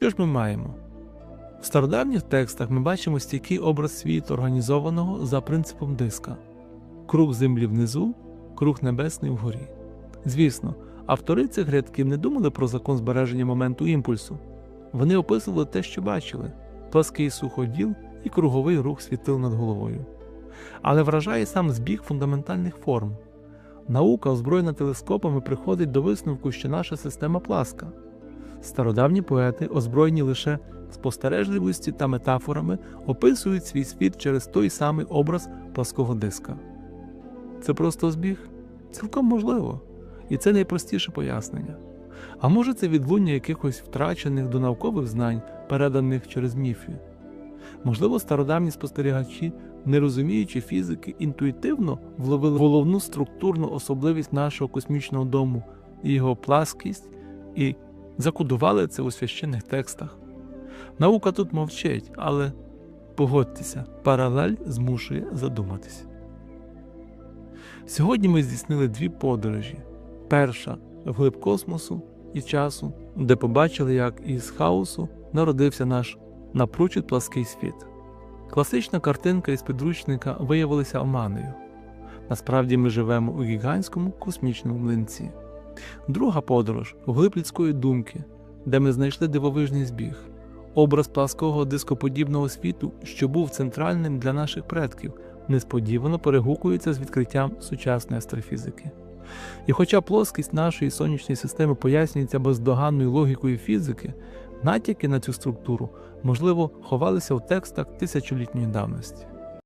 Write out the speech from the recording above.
Що ж ми маємо? В стародавніх текстах ми бачимо стійкий образ світу, організованого за принципом диска: круг землі внизу, круг небесний вгорі. Звісно, автори цих рядків не думали про закон збереження моменту імпульсу. Вони описували те, що бачили плаский суходіл і круговий рух світил над головою. Але вражає сам збіг фундаментальних форм. Наука, озброєна телескопами, приходить до висновку, що наша система пласка. Стародавні поети, озброєні лише спостережливості та метафорами, описують свій світ через той самий образ плаского диска. Це просто збіг? Цілком можливо. І це найпростіше пояснення. А може це відлуння якихось втрачених до наукових знань, переданих через міфи? Можливо, стародавні спостерігачі, не розуміючи фізики, інтуїтивно вловили головну структурну особливість нашого космічного дому і його пласкість, і закодували це у священних текстах. Наука тут мовчить, але погодьтеся, паралель змушує задуматись. Сьогодні ми здійснили дві подорожі. Перша вглиб космосу і часу, де побачили, як із хаосу народився наш напрочуд плаский світ. Класична картинка із підручника виявилася оманою. Насправді ми живемо у гігантському космічному млинці. Друга подорож вглиб людської думки, де ми знайшли дивовижний збіг, образ плаского дископодібного світу, що був центральним для наших предків, несподівано перегукується з відкриттям сучасної астрофізики. І хоча плоскість нашої сонячної системи пояснюється бездоганною логікою фізики, натяки на цю структуру, можливо, ховалися в текстах тисячолітньої давності.